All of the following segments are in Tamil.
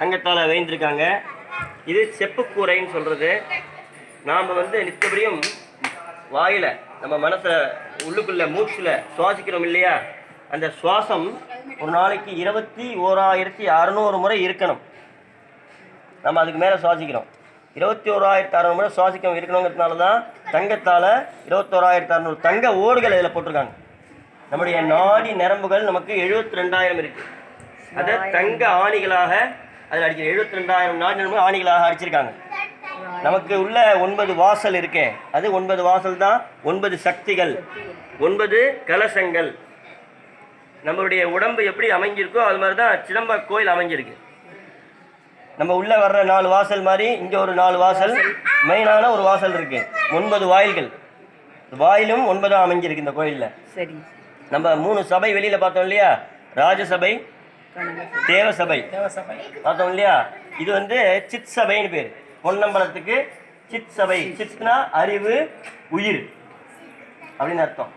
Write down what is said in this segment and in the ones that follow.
தங்கத்தால் வேந்திருக்காங்க இது செப்புக்கூரைன்னு சொல்கிறது நாம் வந்து நித்தபடியும் வாயில் நம்ம மனசை உள்ளுக்குள்ளே மூச்சில் சுவாசிக்கிறோம் இல்லையா? அந்த சுவாசம் ஒரு நாளைக்கு இருபத்தி ஓராயிரத்தி அறநூறு முறை இருக்கணும். நம்ம அதுக்கு மேலே சுவாசிக்கிறோம். இருபத்தி ஓராயிரத்தி அறநூறு முறை சுவாசிக்க இருக்கணுங்கிறதுனால தான் தங்கத்தால் இருபத்தோராயிரத்தி அறநூறு தங்க ஓடுகள் இதில் போட்டிருக்காங்க. நம்முடைய நாடி நரம்புகள் நமக்கு எழுபத்தி ரெண்டாயிரம் இருக்குது அதை தங்க ஆணிகளாக அதில் அடிக்க எழுபத்தி ரெண்டாயிரம் நாடி ஆணிகளாக அடிச்சிருக்காங்க. நமக்கு உள்ள ஒன்பது வாசல் இருக்கே. அது ஒன்பது வாசல் தான் ஒன்பது சக்திகள். ஒன்பது கலசங்கள். நம்மளுடைய உடம்பு எப்படி அமைஞ்சிருக்கோ அது மாதிரி தான் சிதம்ப கோயில் அமைஞ்சிருக்கு. நம்ம உள்ள வர்ற நாலு வாசல் மாதிரி இங்க ஒரு நாலு வாசல் மெயினான ஒரு வாசல் இருக்கு. ஒன்பது வாயில்கள். வாயிலும் ஒன்பதா அமைஞ்சிருக்கு இந்த கோயில்ல. சரி. நம்ம மூணு சபை வெளியில பார்த்தோம் இல்லையா? ராஜசபை தேவ சபை பார்த்தோம் இல்லையா? இது வந்து சித் சபைன்னு பேர். பொன்னம்பலத்துக்கு சித் சபை சித்னா அறிவு உயிர். அப்படின்னு அர்த்தம்.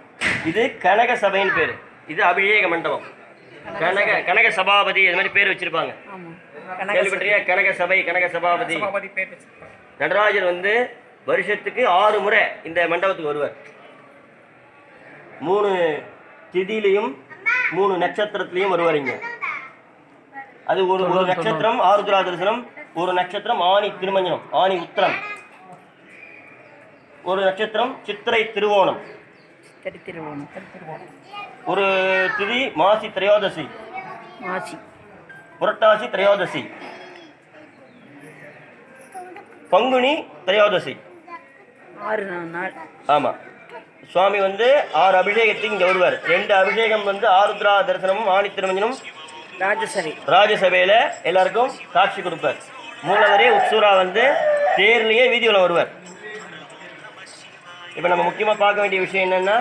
இது கனக சபைன்னு பேர். இது அபிஷேக மண்டபம். கனக கனக சபாபதி இது மாதிரி பேர் வச்சிருப்பாங்க. கேள்விப்பட்டிருக்கியா? கனக சபை கனக சபாபதி நடராஜர் வந்து வருஷத்துக்கு ஆறு முறை இந்த மண்டபத்துக்கு வருவார். மூணு திதியிலையும் மூணு நட்சத்திரத்திலையும் வருவார் இங்க. அது ஒரு ஒரு நட்சத்திரம் ஆருத்ரா தரிசனம் ஒரு நட்சத்திரம் ஆணி திருமஞ்சனம் ஆணி உத்திரம். ஒரு நட்சத்திரம் சித்திரை திருவோணம். ஒரு திதி மாசி திரையோதசி. மாசி. புரட்டாசி திரையோதசி. பங்குனி திரையோதசி. ஆறு நாள் ஆமாம் சுவாமி வந்து ஆறு அபிஷேகத்துக்கு இங்கே வருவார். ரெண்டு அபிஷேகம் வந்து ஆருத்ரா தரிசனமும் ஆணி திருமஞ்சனம் ராஜசபை. ராஜசபையில் எல்லாருக்கும் காட்சி கொடுப்பார். மூலவரே உத்சூரா வந்து தேர்லேயே வீதியில் வருவார். இப்போ நம்ம முக்கியமாக பார்க்க வேண்டிய விஷயம் என்னென்னா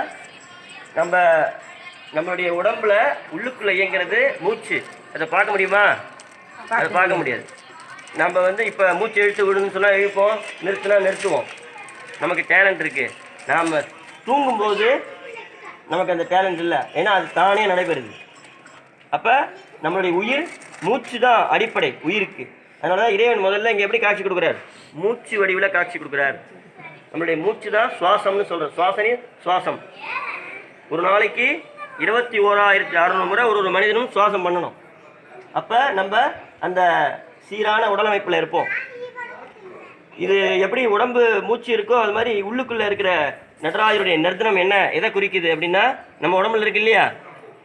நம்ம நம்மளுடைய உடம்புல உள்ளுக்குள்ளே இயங்குறது மூச்சு. அதை பார்க்க முடியுமா? அதை பார்க்க முடியாது. நம்ம வந்து இப்போ மூச்சு இழுத்து விடுன்னு சொன்னால் இழுப்போம் நிறுத்தினா நிறுத்துவோம். நமக்கு டேலண்ட் இருக்குது நாம் தூங்கும்போது நமக்கு அந்த டேலண்ட் இல்லை. ஏன்னா அது தானே நடைபெறுது. அப்போ நம்மளுடைய உயிர் மூச்சு தான் அடிப்படை உயிருக்கு. அதனால தான் இறைவன் முதல்ல இங்கே எப்படி காட்சி கொடுக்குறார்? மூச்சு வடிவில் காட்சி கொடுக்குறார். நம்மளுடைய மூச்சு தான் சுவாசம்னு சொல்கிறோம் சுவாசனே சுவாசம். ஒரு நாளைக்கு இருபத்தி ஓராயிரத்தி அறுநூறு முறை ஒரு ஒரு மனிதனும் சுவாசம் பண்ணணும். அப்போ நம்ம அந்த சீரான உடலமைப்பில் இருப்போம். இது எப்படி உடம்பு மூச்சு இருக்கோ அது மாதிரி உள்ளுக்குள்ளே இருக்கிற நடராஜருடைய நர்த்தனம் என்ன எதை குறிக்குது அப்படின்னா நம்ம உடம்புல இருக்கு இல்லையா?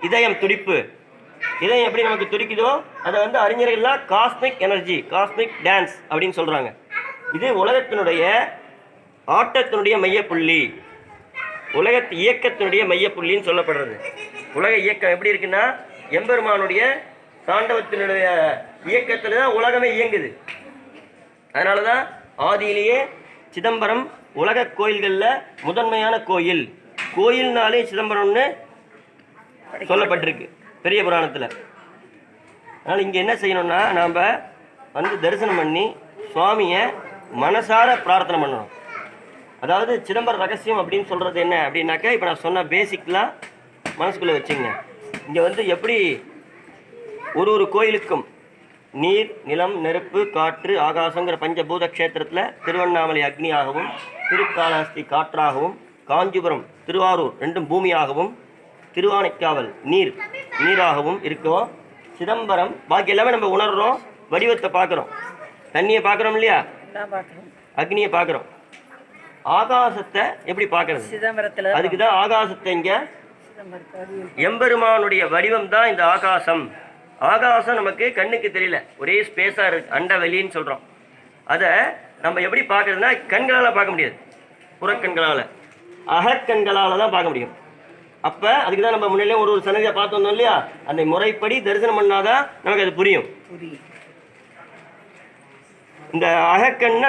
இதயம் துடிப்பு. இதயம் எப்படி நமக்கு துடிக்குதோ அதை வந்து அறிஞர்கள்லாம் காஸ்மிக் எனர்ஜி காஸ்மிக் டான்ஸ் அப்படின்னு சொல்கிறாங்க இது உலகத்தினுடைய ஆட்டத்தினுடைய மையப்புள்ளி. உலக இயக்கத்தினுடைய மையப்புள்ளின்னு சொல்லப்படுறது. உலக இயக்கம் எப்படி இருக்குன்னா எம்பெருமானுடைய தாண்டவத்தினுடைய இயக்கத்தில் தான் உலகமே இயங்குது. அதனால தான் ஆதியிலேயே சிதம்பரம் உலக கோயில்களில் முதன்மையான கோயில். கோயில்னாலே சிதம்பரம்னு சொல்லப்பட்டிருக்கு. பெரிய புராணத்தில். அதனால் இங்கே என்ன செய்யணும்னா நாம் வந்து தரிசனம் பண்ணி சுவாமியை மனசார பிரார்த்தனை பண்ணணும். அதாவது சிதம்பரம் ரகசியம் அப்படின்னு சொல்கிறது என்ன அப்படின்னாக்கா இப்போ நான் சொன்ன பேசிக்லாம் மனசுக்குள்ளே வச்சுங்க இங்கே வந்து எப்படி ஒரு ஒரு கோயிலுக்கும் நீர் நிலம் நெருப்பு காற்று ஆகாசங்கிற பஞ்சபூத க்ஷேத்திரத்தில் திருவண்ணாமலை அக்னியாகவும் திருக்காலாஸ்தி காற்றாகவும் காஞ்சிபுரம் திருவாரூர் ரெண்டும் பூமியாகவும் திருவானைக்காவல் நீர் நீராகவும் இருக்கோ சிதம்பரம். பாக்கி எல்லாமே நம்ம உணர்றோம் வடிவத்தை பார்க்குறோம். தண்ணியை பார்க்குறோம் இல்லையா? அக்னியை பார்க்குறோம். ஆகாசத்தை எப்படி பார்க்கறது? சிதம்பரத்தில் அதுக்கு தான் ஆகாசத்தை இங்கே எம்பெருமானுடைய வடிவம் தான் இந்த ஆகாசம். ஆகாசம் நமக்கு கண்ணுக்கு தெரியல. ஒரே ஸ்பேஸாக இருக்கு அண்டவெளின்னு சொல்கிறோம் அதை நம்ம எப்படி பார்க்கறதுன்னா கண்களால் பார்க்க முடியாது. புறக்கண்களால். அகக்கண்களால் தான் பார்க்க முடியும். அப்போ அதுக்கு தான் நம்ம முன்னிலே ஒரு ஒரு சன்னதியை பார்த்து வந்தோம் இல்லையா? அந்த முறைப்படி தரிசனம் பண்ணாதான் நமக்கு அது புரியும். இந்த அகக்கண்ணை